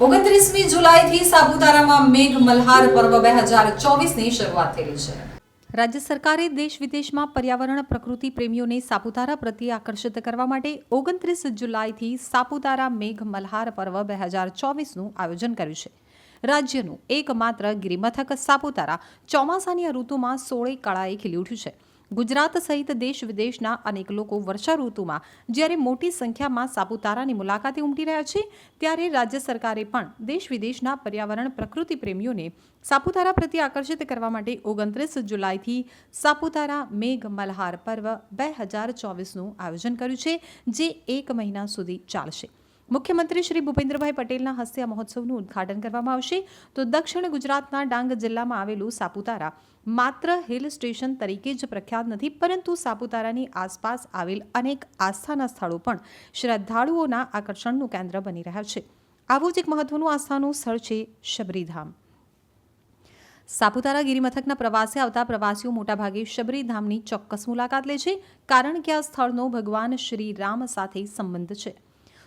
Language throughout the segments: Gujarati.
ઓગણત્રીસમી જુલાઈથી સાપુતારામાં મેઘ મલ્હાર પર્વ બે હજાર ચોવીસની શરૂઆત થયેલી છે. રાજ્ય સરકારે દેશ વિદેશમાં પર્યાવરણ, પ્રકૃતિ પ્રેમીઓને સાપુતારા પ્રત્યે આકર્ષિત કરવા માટે ઓગણત્રીસ જુલાઈથી સાપુતારા મેઘ મલ્હાર પર્વ બે હજાર ચોવીસનું આયોજન કર્યું છે. રાજ્યનું એકમાત્ર ગિરિમથક સાપુતારા ચોમાસાની ઋતુમાં સોળે કળાએ ખીલી ઉઠ્યું છે. ગુજરાત સહિત દેશ વિદેશના અનેક લોકો વર્ષા ઋતુમાં જ્યારે મોટી સંખ્યામાં સાપુતારાની મુલાકાતે ઉમટી રહ્યા છે, ત્યારે રાજ્ય સરકારે પણ દેશ વિદેશના પર્યાવરણ પ્રકૃતિ પ્રેમીઓને સાપુતારા પ્રત્યે આકર્ષિત કરવા માટે ઓગણત્રીસ જુલાઈથી સાપુતારા મેઘ મલ્હાર પર્વ બે હજાર ચોવીસનું આયોજન કર્યું છે, જે એક મહિના સુધી ચાલશે. મુખ્યમંત્રી શ્રી ભૂપેન્દ્રભાઈ પટેલના હસ્તે મહોત્સવનું ઉદ્ઘાટન કરવામાં આવશે. તો દક્ષિણ ગુજરાતના ડાંગ જિલ્લામાં આવેલું સાપુતારા માત્ર હિલ સ્ટેશન તરીકે જ પ્રખ્યાત નથી, પરંતુ સાપુતારાની આસપાસ આવેલ અનેક આસ્થાના સ્થળો પણ શ્રદ્ધાળુઓના આકર્ષણનું કેન્દ્ર બની રહ્યા છે. આવું જ એક મહત્વનું આસ્થાનું સ્થળ છે શબરીધામ. સાપુતારા ગિરિમથકના પ્રવાસે આવતા પ્રવાસીઓ મોટાભાગે શબરીધામની ચોક્કસ મુલાકાત લે છે, કારણ કે આ સ્થળનો ભગવાન શ્રી રામ સાથે સંબંધ છે.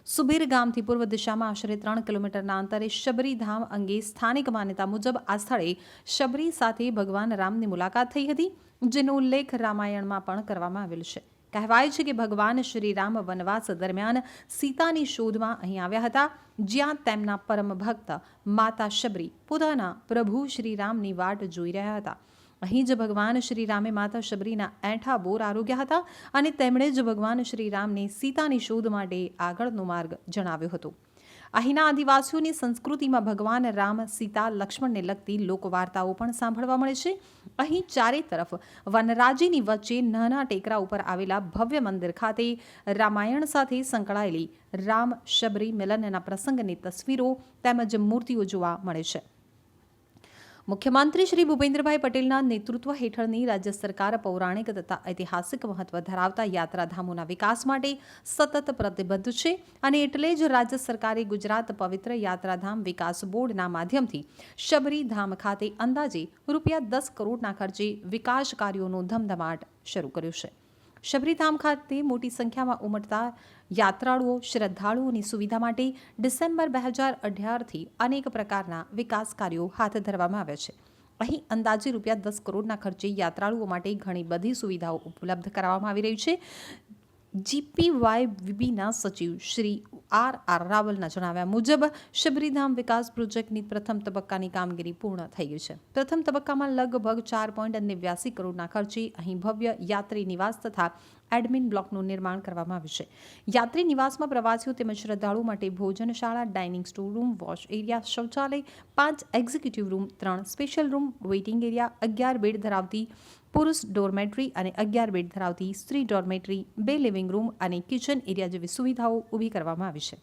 સુબીર ગામથી પૂર્વ દિશામાં આશરે ત્રણ કિલોમીટરના અંતરે શબરીધામ અંગે સ્થાનિક માન્યતા મુજબ આ સ્થળે શબરી સાથે ભગવાન રામની મુલાકાત થઈ હતી, જેનો ઉલ્લેખ રામાયણમાં પણ કરવામાં આવેલ છે. કહેવાય છે કે ભગવાન શ્રી રામ વનવાસ દરમિયાન સીતાની શોધમાં અહીં આવ્યા હતા, જ્યાં તેમના પરમ ભક્ત માતા શબરી પોતાના પ્રભુ શ્રી રામની વાટ જોઈ રહ્યા હતા. અહીં જ ભગવાન શ્રી રામે માતા શબરીના એઠા બોર આરોગ્યા હતા અને તેમણે જ ભગવાન શ્રી રામને સીતાની શોધ માટે આગળનો માર્ગ જણાવ્યો હતો. અહીંના આદિવાસીઓની સંસ્કૃતિમાં ભગવાન રામ, સીતા, લક્ષ્મણને લગતી લોકવાર્તાઓ પણ સાંભળવા મળે છે. અહીં ચારે તરફ વનરાજીની વચ્ચે નાના ટેકરા ઉપર આવેલા ભવ્ય મંદિર ખાતે રામાયણ સાથે સંકળાયેલી રામ શબરી મિલનના પ્રસંગની તસવીરો તેમજ મૂર્તિઓ જોવા મળે છે. મુખ્યમંત્રી શ્રી ભૂપેન્દ્રભાઈ પટેલના નેતૃત્વ હેઠળની રાજ્ય સરકાર પૌરાણિક તથા ઐતિહાસિક મહત્વ ધરાવતા યાત્રાધામોના વિકાસ માટે સતત પ્રતિબદ્ધ છે અને એટલે જ રાજ્ય સરકારે ગુજરાત પવિત્ર યાત્રાધામ વિકાસ બોર્ડના માધ્યમથી શબરીધામ ખાતે અંદાજે રૂપિયા દસ કરોડના ખર્ચે વિકાસ કાર્યોનો ધમધમાટ શરૂ કર્યો છે. શબરીધામ ખાતે મોટી સંખ્યામાં ઉમટતા યાત્રાળુઓ શ્રદ્ધાળુઓની સુવિધા માટે ડિસેમ્બર બે હજાર અઢારથી અનેક પ્રકારના વિકાસ કાર્યો હાથ ધરવામાં આવ્યા છે. અહીં અંદાજે રૂપિયા દસ કરોડના ખર્ચે યાત્રાળુઓ માટે ઘણી બધી સુવિધાઓ ઉપલબ્ધ કરાવવામાં આવી રહી છે. જીપીવાય વીબીના સચિવ શ્રી આર આર રાવલના જણાવ્યા મુજબ, શબરીધામ વિકાસ પ્રોજેક્ટની પ્રથમ તબક્કાની કામગીરી પૂર્ણ થઈ ગઈ છે. પ્રથમ તબક્કામાં લગભગ ચાર પોઈન્ટ નેવ્યાસી કરોડના ખર્ચે અહીં ભવ્ય યાત્રી નિવાસ તથા એડમિન બ્લોકનું નિર્માણ કરવામાં આવ્યું છે. યાત્રી નિવાસમાં પ્રવાસીઓ તેમજ શ્રદ્ધાળુ માટે ભોજનશાળા, dining store room, wash area, શૌચાલય, પાંચ એક્ઝિક્યુટિવ રૂમ, ત્રણ સ્પેશિયલ રૂમ, વેઇટિંગ એરિયા, અગિયાર બેડ ધરાવતી પુરુષ ડોરમેટ્રી અને અગિયાર બેડ ધરાવતી સ્ત્રી ડોરમેટ્રી, બે લિવિંગ રૂમ અને કિચન એરિયા જેવી સુવિધાઓ ઊભી કરવામાં આવી છે.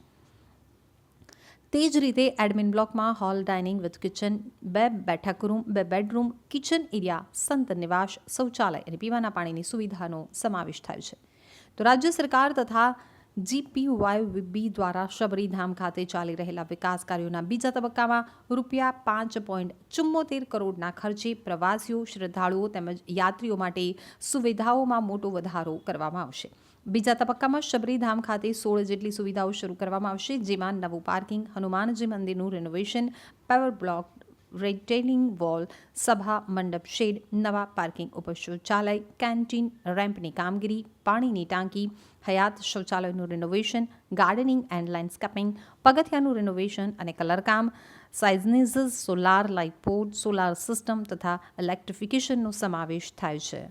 તે જ રીતે એડમિન બ્લોકમાં હોલ, ડાઇનિંગ વિથ કિચન, બે બેઠક રૂમ, બે બેડરૂમ, કિચન એરિયા, સંત નિવાસ, શૌચાલય અને પીવાના પાણીની સુવિધાનો સમાવેશ થાય છે. તો રાજ્ય સરકાર તથા જીપીવાયબી દ્વારા શબરીધામ ખાતે ચાલી રહેલા વિકાસ કાર્યોના બીજા તબક્કામાં રૂપિયા પાંચ પોઈન્ટ ચુમ્મોતેર કરોડના ખર્ચે પ્રવાસીઓ, શ્રદ્ધાળુઓ તેમજ યાત્રીઓ માટે સુવિધાઓમાં મોટો વધારો કરવામાં આવશે. બીજા તબક્કામાં શબરીધામ ખાતે સોળ જેટલી સુવિધાઓ શરૂ કરવામાં આવશે, જેમાં નવું પાર્કિંગ, હનુમાનજી મંદિરનું renovation power block retaining wall સભા મંડપ શેડ નવા પાર્કિંગ ઉપર શૌચાલય કેન્ટીન રેમ્પની કામગીરી પાણીની ટાંકી હયાત શૌચાલયનું રિનોવેશન ગાર્ડનિંગ એન્ડ લેન્ડસ્કેપિંગ પગથિયાનું રિનોવેશન અને કલરકામ સાઇઝનીઝ solar light port solar system તથા ઇલેક્ટ્રિફિકેશનનો સમાવેશ થાય છે